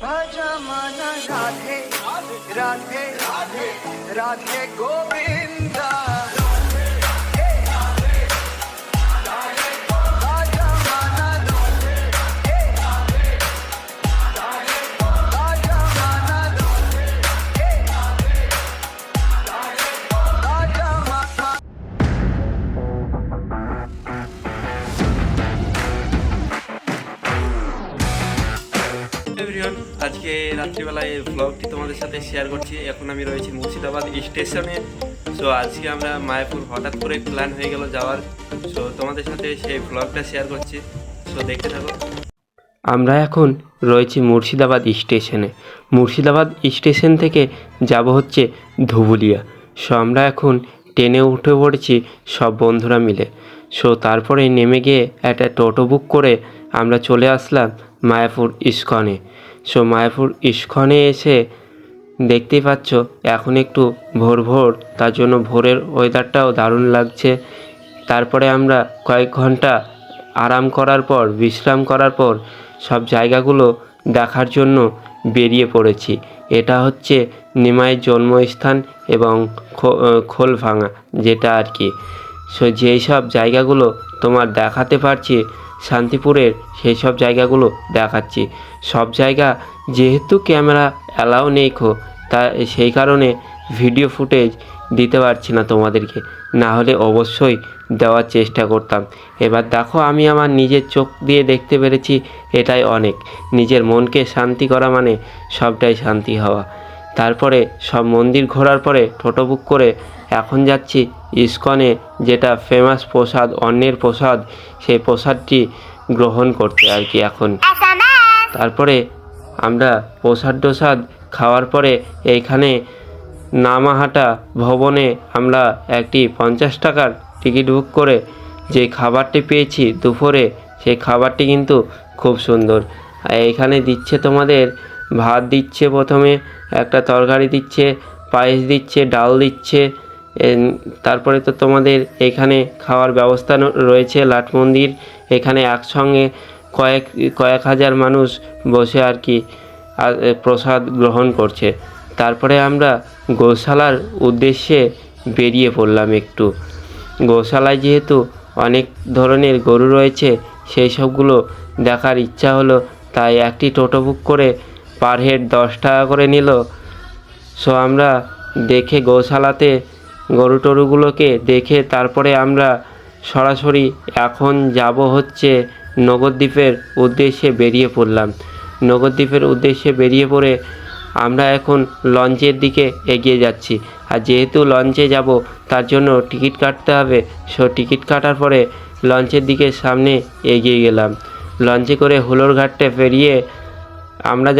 भजमन Radhe Radhe Radhe Radhe Govinda. Everyone আজকে রাত্রিবেলায় ব্লগটি তোমাদের সাথে শেয়ার করছি। এখন আমি রয়েছি মুর্শিদাবাদ স্টেশনে। সো আজকে আমরা মায়াপুর হঠাৎ করে প্ল্যান হয়ে গেল যাওয়ার। সো তোমাদের সাথে সেই ব্লগটা শেয়ার করছি। সো দেখতে থাকো। আমরা এখন রয়েছি মুর্শিদাবাদ স্টেশনে। মুর্শিদাবাদ স্টেশন থেকে যাব হচ্ছে ধুবুলিয়া। সো আমরা এখন ট্রেনে উঠে পড়েছি সব বন্ধুরা মিলে। সো তারপরে নেমে গিয়ে একটা টোটো বুক করে আমরা চলে আসলাম মায়াপুর ইস্কনে। সো মায়াপুর ইস্কনে এসে দেখতেই পাচ্ছ এখন একটু ভোর ভোর তার জন্য ভোরের ওয়েদারটাও দারুণ লাগছে। তারপরে আমরা কয়েক ঘণ্টা আরাম করার পর বিশ্রাম করার পর সব জায়গাগুলো দেখার জন্য বেরিয়ে পড়েছি। এটা হচ্ছে নিমাইয়ের জন্মস্থান এবং খো- আহ, খোলভাঙা যেটা আর কি। সো যেই সব জায়গাগুলো তোমার দেখাতে পারছি শান্তিপুরের সেই সব জায়গাগুলো দেখাচ্ছি। সব জায়গা যেহেতু ক্যামেরা অ্যালাউ নেই খো, তা সেই কারণে ভিডিও ফুটেজ দিতে পারছি না তোমাদেরকে। না হলে অবশ্যই দেওয়ার চেষ্টা করতাম। এবার দেখো আমি আমার নিজের চোখ দিয়ে দেখতে পেরেছি এটাই অনেক। নিজের মনকে শান্তি করা মানে সবটাই শান্তি হওয়া। তারপরে সব মন্দির ঘোরার পরে টোটো বুক করে এখন যাচ্ছি ইস্কনে, যেটা ফেমাস প্রসাদ অন্যের প্রসাদ, সেই প্রসাদটি গ্রহণ করতে আর কি এখন। তারপরে আমরা প্রসাদ টোসাদ খাওয়ার পরে এইখানে নামাহাটা ভবনে আমরা একটি পঞ্চাশ টাকার টিকিট বুক করে যে খাবারটি পেয়েছি দুপুরে, সেই খাবারটি কিন্তু খুব সুন্দর। এইখানে দিচ্ছে তোমাদের ভাত দিচ্ছে প্রথমে, একটা তরকারি দিচ্ছে, পায়েস দিচ্ছে, ডাল দিচ্ছে। তারপরে তো তোমাদের এখানে খাওয়ার ব্যবস্থা রয়েছে লাট মন্দির। এখানে একসঙ্গে কয়েক কয়েক হাজার মানুষ বসে আর কি প্রসাদ গ্রহণ করছে। তারপরে আমরা গোশালার উদ্দেশ্যে বেরিয়ে পড়লাম একটু। গোশালায় যেহেতু অনেক ধরনের গরু রয়েছে, সেই সবগুলো দেখার ইচ্ছা হলো, তাই একটি টোটো বুক করে পার হেড দশ টাকা করে নিল। সো আমরা দেখে গৌশালাতে গরু টরুগুলোকে দেখে তারপরে আমরা সরাসরি এখন যাব হচ্ছে নগরদ্বীপের উদ্দেশ্যে বেরিয়ে পড়লাম। নগরদ্বীপের উদ্দেশ্যে বেরিয়ে পড়ে আমরা এখন লঞ্চের দিকে এগিয়ে যাচ্ছি। আর যেহেতু লঞ্চে যাব, তার জন্য টিকিট কাটতে হবে। সো টিকিট কাটার পরে লঞ্চের দিকে সামনে এগিয়ে গেলাম। লঞ্চে করে হুলোর ঘাটটা পেরিয়ে আমরা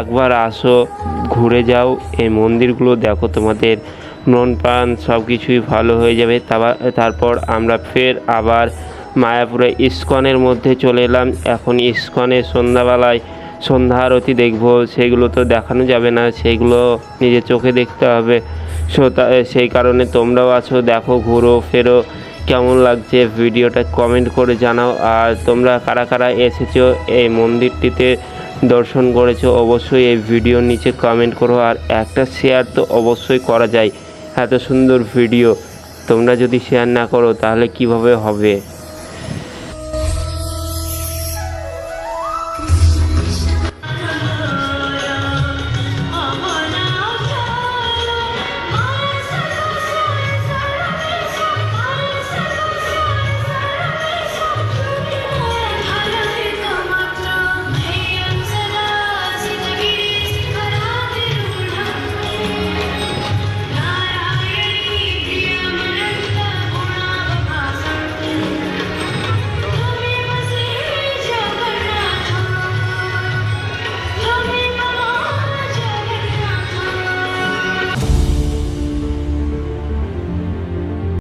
একবার আসো, ঘুরে যাও, এই মন্দিরগুলো দেখো তোমাদের। মন প্রাণ সব কিছুই ভালো হয়ে যাবে। তারপর আমরা ফের আবার মায়াপুরে ইস্কনের মধ্যে চলে এলাম। এখন ইস্কনে সন্ধ্যাবেলায় সন্ধ্যা আরতি দেখব। সেগুলো তো দেখানো যাবে না, সেগুলো নিজের চোখে দেখতে হবে। সো সেই কারণে তোমরাও আছো, দেখো, ঘুরো, ফেরো। কেমন লাগছে ভিডিওটা কমেন্ট করে জানাও। আর তোমরা কারা কারা এসেছ এই মন্দিরটিতে? দর্শন করেছ, অবশ্যই এই ভিডিওর নিচে কমেন্ট করো আর একটা শেয়ার তো অবশ্যই করা যায়। এত সুন্দর ভিডিও তোমরা যদি শেয়ার না করো, তাহলে কীভাবে হবে?